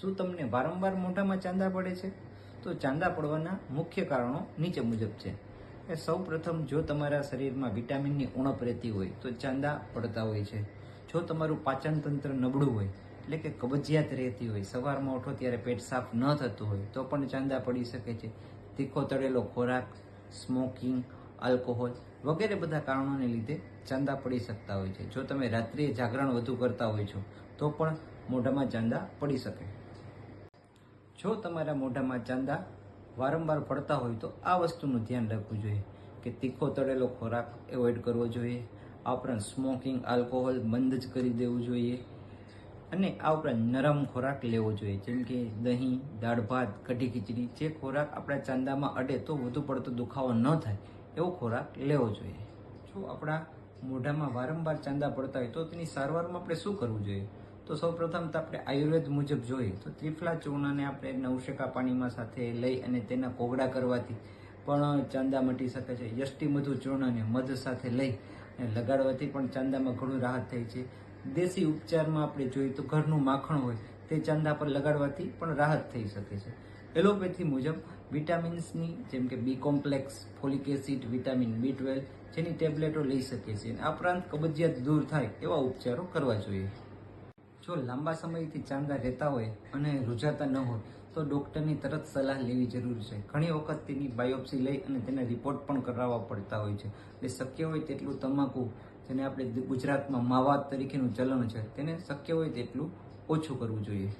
શું તમને વારંવાર મોઢામાં ચાંદા પડે છે? તો ચાંદા પડવાના મુખ્ય કારણો નીચે મુજબ છે. એ સૌ પ્રથમ જો તમારા શરીરમાં વિટામિનની ઉણપ રહેતી હોય, તો ચાંદા પડતા હોય છે. જો તમારું પાચન તંત્ર નબળું હોય, એટલે કે કબજિયાત રહેતી હોય, સવારમાં ઉઠો ત્યારે પેટ સાફ ન થતું હોય, તો પણ ચાંદા પડી શકે છે. તીખો તળેલો ખોરાક સ્મોકિંગ આલ્કોહોલ વગેરે બધા કારણોને લીધે ચાંદા પડી શકતા હોય છે. જો તમે રાત્રિએ જાગરણ વધુ કરતા હોય છો, તો પણ મોઢામાં ચાંદા પડી શકે. જો તમારા મોઢામાં ચાંદા વારંવાર પડતા હોય તો આ વસ્તુનું ધ્યાન રાખવું જોઈએ. કે તીખો તળેલો ખોરાક એવોઇડ કરવો જોઈએ. આ ઉપરાંત સ્મોકિંગ આલ્કોહોલ બંધ જ કરી દેવું જોઈએ. અને આ ઉપરાંત નરમ ખોરાક લેવો જોઈએ. જેમ કે દહીં, દાળ, ભાત, કઢી, ખીચડી, જે ખોરાક આપણા ચાંદામાં અડે તો વધુ પડતો દુખાવો ન થાય, એવો ખોરાક લેવો જોઈએ. જો આપણા મોઢામાં વારંવાર ચાંદા પડતા હોય તો તેની સારવારમાં આપણે શું કરવું જોઈએ? તો સૌ પ્રથમ તો આપણે આયુર્વેદ મુજબ જોઈએ તો ત્રિફલા ચૂર્ણને આપણે નવશેકા પાણીમાં સાથે લઈ અને તેના કોગળા કરવાથી પણ ચાંદા મટી શકે છે. યષ્ટિમધુ ચૂર્ણને મધ સાથે લઈ અને લગાડવાથી પણ ચાંદામાં ઘણું રાહત થાય છે. દેશી ઉપચારમાં આપણે જોઈએ તો ઘરનું માખણ હોય તે ચાંદા પર લગાડવાથી પણ રાહત થઈ શકે છે. એલોપેથી મુજબ વિટામિન્સની જેમ કે B complex, folic acid, vitamin B twelve જેની ટેબ્લેટો લઈ શકીએ છીએ. આ ઉપરાંત કબજિયાત દૂર થાય એવા ઉપચારો કરવા જોઈએ. જો લાંબા સમયથી ચાંદા રહેતા હોય અને રૂજાતા ન હોય, તો ડૉક્ટરની તરત સલાહ લેવી જરૂરી છે. ઘણી વખત તેની બાયોપ્સી લઈ અને તેના રિપોર્ટ પણ કરાવવા પડતા હોય છે. એટલે શક્ય હોય તેટલું તમાકુ, જેને આપણે ગુજરાતમાં માવા તરીકેનું ચલણ છે, તેને શક્ય હોય તેટલું ઓછું કરવું જોઈએ.